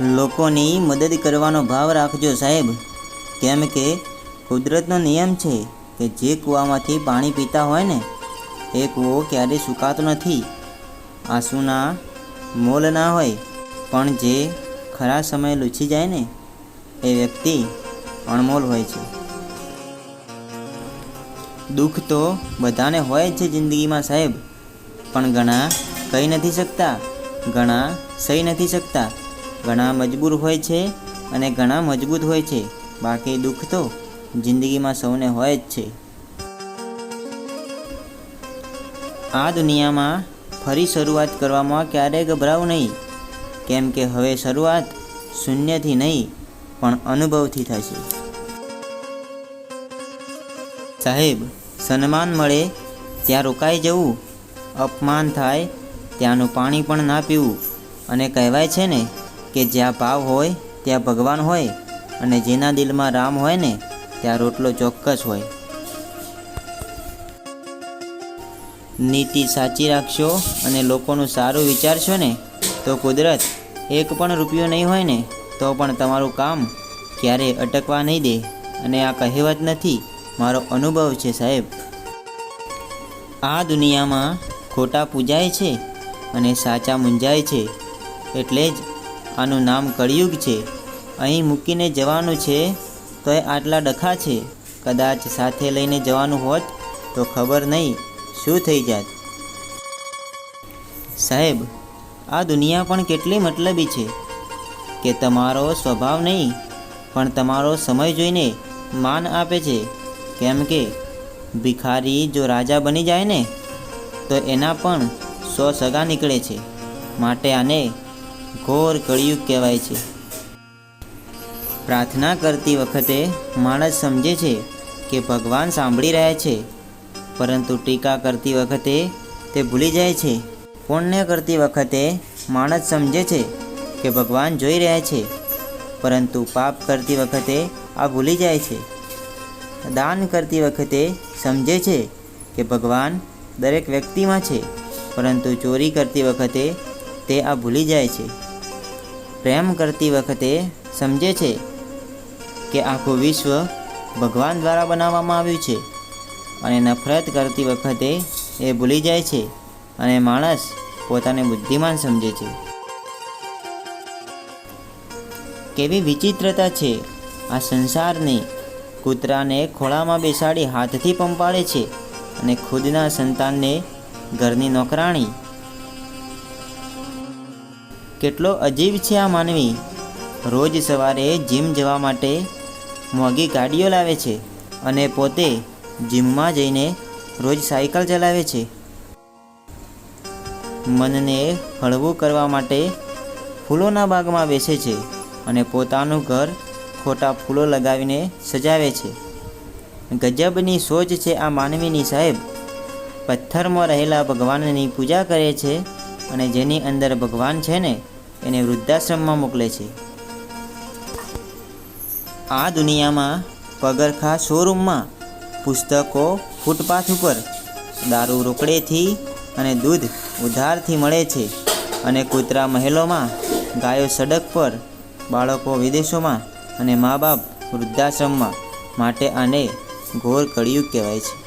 લોકોની મદદ કરવાનો ભાવ રાખજો સાહેબ. કેમ કે કુદરતનો નિયમ છે કે જે કૂવામાંથી પાણી પીતા હોય ને, એ કૂવો ક્યારેય સુકાતો નથી. આંસુના મોલ ના હોય, પણ જે ખરા સમયે લૂછી જાય ને, એ વ્યક્તિ અણમોલ હોય છે. દુઃખ તો બધાને હોય જ છે જિંદગીમાં સાહેબ, પણ ઘણા કહી નથી શકતા, ઘણા સહી નથી શકતા. ઘણા મજબૂર હોય છે અને ઘણા મજબૂત હોય છે. બાકી દુઃખ તો જિંદગીમાં સૌને હોય જ છે. આ દુનિયામાં ફરી શરૂઆત કરવામાં ક્યારેય ગભરાવું નહીં. કેમ કે હવે શરૂઆત શૂન્યથી નહીં, પણ અનુભવથી થશે. સાહેબ, સન્માન મળે, ત્યાં રોકાઈ જવું. અપમાન થાય, ત્યાંનું પાણી પણ ના પીવું. અને કહેવાય છે ને કે જ્યાં ભાવ હોય, ત્યાં ભગવાન હોય અને જેના દિલમાં રામ હોય ને, ત્યાં રોટલો ચોક્કસ હોય. નીતિ સાચી રાખશો અને લોકોનું સારું વિચારશો ને, તો કુદરત એક પણ રૂપિયો નહીં હોય ને, તો પણ તમારું કામ ક્યારેય અટકવા નહીં દે અને આ કહેવત નથી, મારો અનુભવ છે સાહેબ. આ દુનિયામાં ખોટા પૂજાય છે અને સાચા મૂંઝાય છે, એટલે જ આનું નામ કળિયુગ છે. અહીં મૂકીને જવાનું છે તો એ આટલા ડખા છે. કદાચ સાથે લઈને જવાનું હોત તો ખબર નહીં શું થઈ જાત. સાહેબ, આ દુનિયા પણ કેટલી મતલબી છે કે તમારો સ્વભાવ નહીં, પણ તમારો સમય જોઈને માન આપે છે. કેમ કે ભિખારી જો રાજા બની જાય ને, તો એના પણ સો સગા નીકળે છે. માટે આને ઘોર કળિયુગ કહેવાય છે. પ્રાર્થના કરતી વખતે માણસ સમજે છે કે ભગવાન સાંભળી રહ્યા છે, પરંતુ ટીકા કરતી વખતે તે ભૂલી જાય છે. પુણ્ય કરતી વખતે માણસ સમજે છે કે ભગવાન જોઈ રહ્યા છે, પરંતુ પાપ કરતી વખતે આ ભૂલી જાય છે. દાન કરતી વખતે સમજે છે કે ભગવાન દરેક વ્યક્તિમાં છે, પરંતુ ચોરી કરતી વખતે તે આ ભૂલી જાય છે. પ્રેમ કરતી વખતે સમજે છે કે આખું વિશ્વ ભગવાન દ્વારા બનાવવામાં આવ્યું છે અને નફરત કરતી વખતે એ ભૂલી જાય છે અને માણસ પોતાને બુદ્ધિમાન સમજે છે. કેવી વિચિત્રતા છે આ સંસારની કૂતરાને ખોળામાં બેસાડી હાથથી પંપાળે છે અને ખુદના સંતાનને ઘરની નોકરાણી કેટલો અજીબ છે આ માનવી. રોજ સવારે જીમ જવા માટે મોંઘી ગાડીઓ લાવે છે અને પોતે જીમમાં જઈને રોજ સાયકલ ચલાવે છે. મનને હળવું કરવા માટે ફૂલોના બાગમાં બેસે છે અને પોતાનું ઘર ખોટા ફૂલો લગાવીને સજાવે છે. ગજબની સોચ છે આ માનવીની સાહેબ. પથ્થરમાં રહેલા ભગવાનની પૂજા કરે છે અને જેની અંદર ભગવાન છે ને એને વૃદ્ધાશ્રમમાં મોકલે છે. આ દુનિયામાં પગરખા શોરૂમમાં પુસ્તકો, ફૂટપાથ ઉપર દારૂ રોકડેથી અને દૂધ ઉધારથી મળે છે અને કૂતરા મહેલોમાં ગાયો સડક પર, બાળકો વિદેશોમાં અને મા બાપ વૃદ્ધાશ્રમમાં માટે આને ઘોર કળિયુગ કહેવાય છે.